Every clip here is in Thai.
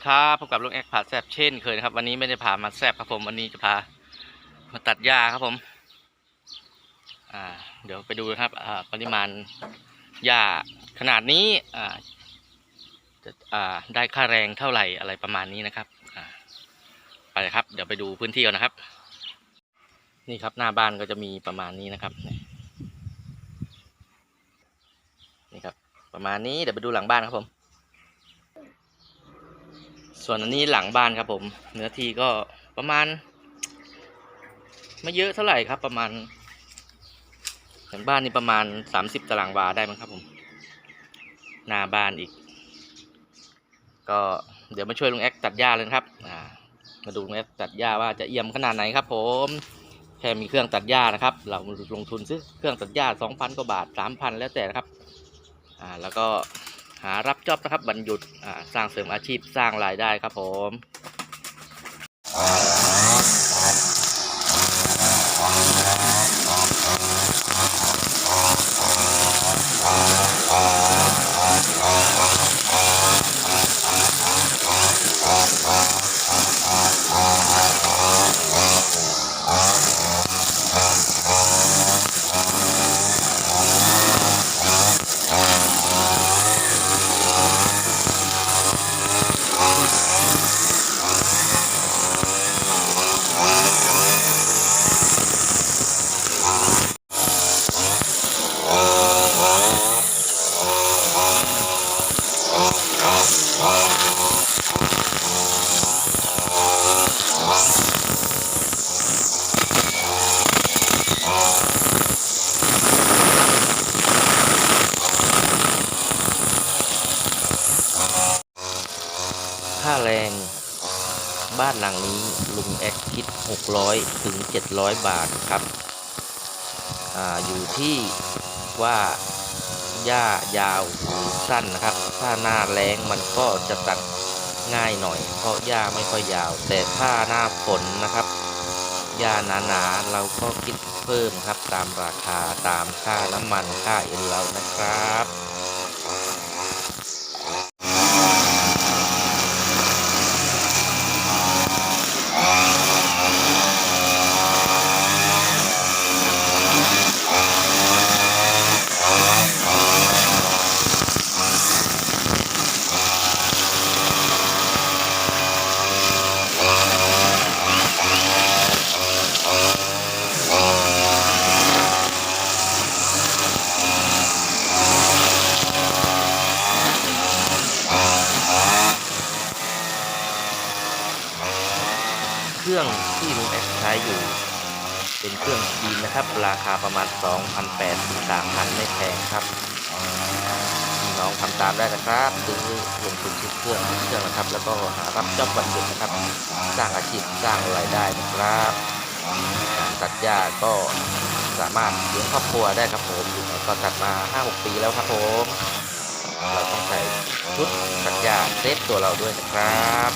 ดีครับพบกับลุงแอคผ่าแซบเช่นเคยนะครับ วันนี้ไม่ได้พามาแซบครับผมวันนี้จะพามาตัดหญ้าครับผม อ่า เดี๋ยวไปดูนะครับอ่าปริมาณหญ้าขนาดนี้อ่าจะอ่าได้ค่าแรงเท่าไหร่อะไรประมาณนี้นะครับอ่าไปเลยครับ เดี๋ยวไปดูพื้นที่ก่อนนะครับ นี่ครับหน้าบ้านก็จะมีประมาณนี้นะครับนี่ครับ ประมาณนี้เดี๋ยวไปดูหลังบ้านครับผม ส่วนอันนี้หลังบ้านครับผม เนื้อที่ก็ประมาณ ไม่เยอะเท่าไหร่ครับ ประมาณหลังบ้านนี่ประมาณสามสิบตารางวาได้มั้งครับผมหน้าบ้านอีก ก็เดี๋ยวมาช่วยลุงแอคตัดหญ้าเลยครับมาดูลุงแอคตัดหญ้าว่าจะเอี่ยมขนาดไหนครับ ผมแค่มีเครื่องตัดหญ้านะครับ เราลงทุนซื้อเครื่องตัดหญ้าสองพันกว่าบาทสามพันแล้วแต่นะครับอ่าแล้วก็ หารับจอบนะครับบรรยุดสร้างเสริมอาชีพสร้างรายได้ครับผม ค่าแรง บ้านหลังนี้ลุงแอคคิด 600 ถึง 700 บาทครับออยู่ที่ว่าหญ้ายาวหรือสั้นนะครับ ถ้าหน้าแรงมันก็จะตัดง่ายหน่อย เพราะหญ้าไม่ค่อยยาว แต่ถ้าหน้าฝนนะครับหญ้าหนาๆเราก็คิดเพิ่มครับตามราคาตามค่าน้ำมันค่าเอ็นเรานะครับ รื่องที่ลุงแอคใช้อยู่ เป็นเครื่องจีนนะครับ ราคาประมาณ 2,800ถึง3,000 ไม่แพงครับพี่น้องทำตามได้นะครับซื้อลงทุนซื้อเครื่องซื้อเครื่องนะครับ แล้วก็หารับจอบวันหยุดนะครับ สร้างอาชีพสร้างรายได้นะครับการตัดหญ้าก็สามารถเลี้ยงครอบครัวได้ครับผมอยู่ก็ตัดมา 5-6 ปีแล้วครับผมเราต้องใส่ชุดตัดหญ้าเซฟตัวเราด้วยนะครับ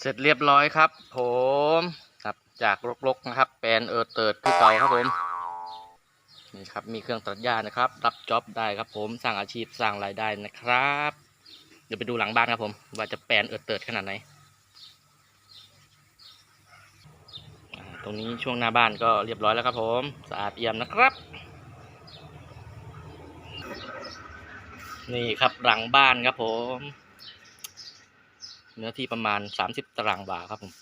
เสร็จเรียบร้อยครับ ผมครับจากรกๆนะครับ แปลนเออเติร์ดที่เก่าครับผมนี่ครับมีเครื่องตัดหญ้านะครับ รับจ็อบได้ครับผมสร้างอาชีพสร้างรายได้นะครับ เดี๋ยวไปดูหลังบ้านครับผม ว่าจะแปลนเออเติร์ดขนาดไหนตรงนี้ช่วงหน้าบ้านก็เรียบร้อยแล้วครับผมสะอาดเอี่ยมนะครับ นี่ครับหลังบ้านครับผม เนื้อที่ประมาณ30ตารางวาครับผม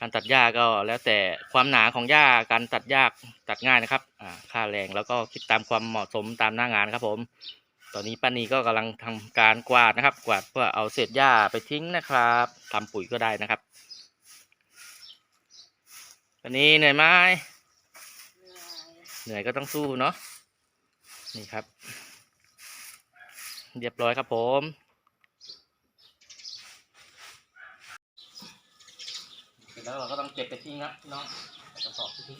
การตัดหญ้าก็แล้วแต่ความหนาของหญ้าการตัดหญ้าตัดง่ายนะครับค่าแรงแล้วก็คิดตามความเหมาะสมตามหน้างานครับผม ตอนนี้ป้านีก็กำลังทำการกวาดนะครับ กวาดเพื่อเอาเศษหญ้าไปทิ้งนะครับทำปุ๋ยก็ได้นะครับวันนี้เหนื่อยไหมเหนื่อยก็ต้องสู้เนาะนี่ครับ เรียบร้อยครับผมเส ร็จแล้วเราก็ต้องเก็บไปทิ้งครับพี่น้องใส่กระสอบไปทิ้ง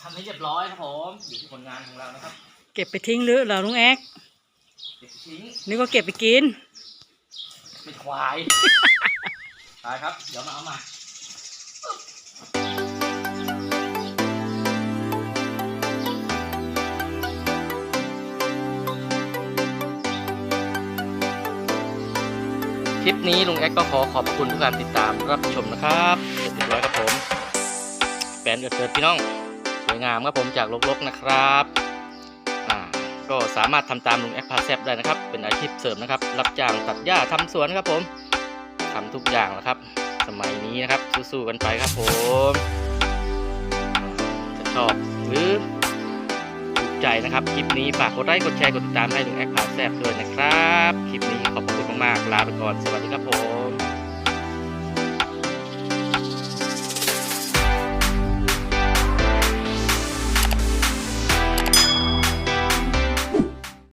ทำให้เรียบร้อยครับผมอยู่ที่ผลงานของเรานะครับเก็บไปทิ้งหรือเหรอลุงแอ๊กเก็บไปทิ้งนึกว่าเก็บไปกิน เป็นควาย ตายครับ เดี๋ยวมาเอาม คลิปนี้ลุงแอ็กก็ขอขอบคุณทุกการติดตามรับชมนะครับเรียบร้อยครับผมแปลนเกิดพี่น้องสวยงามครับผมจากลกๆนะครับอ่าก็สามารถทำตามลุงแอคพาแซบได้นะครับ เป็นอาชีพเสริมนะครับ รับจ้างตัดหญ้าทำสวนครับผมทำทุกอย่างนะครับ สมัยนี้นะครับสู้ๆกันไปครับผมถ้าชอบหรือถูกใจนะครับ คลิปนี้ฝากกดไลค์กดแชร์กดติดตามให้ลุงแอคพาแซบด้วยนะครับ คลิปนี้ากลาไปก่อน สวัสดีครับผม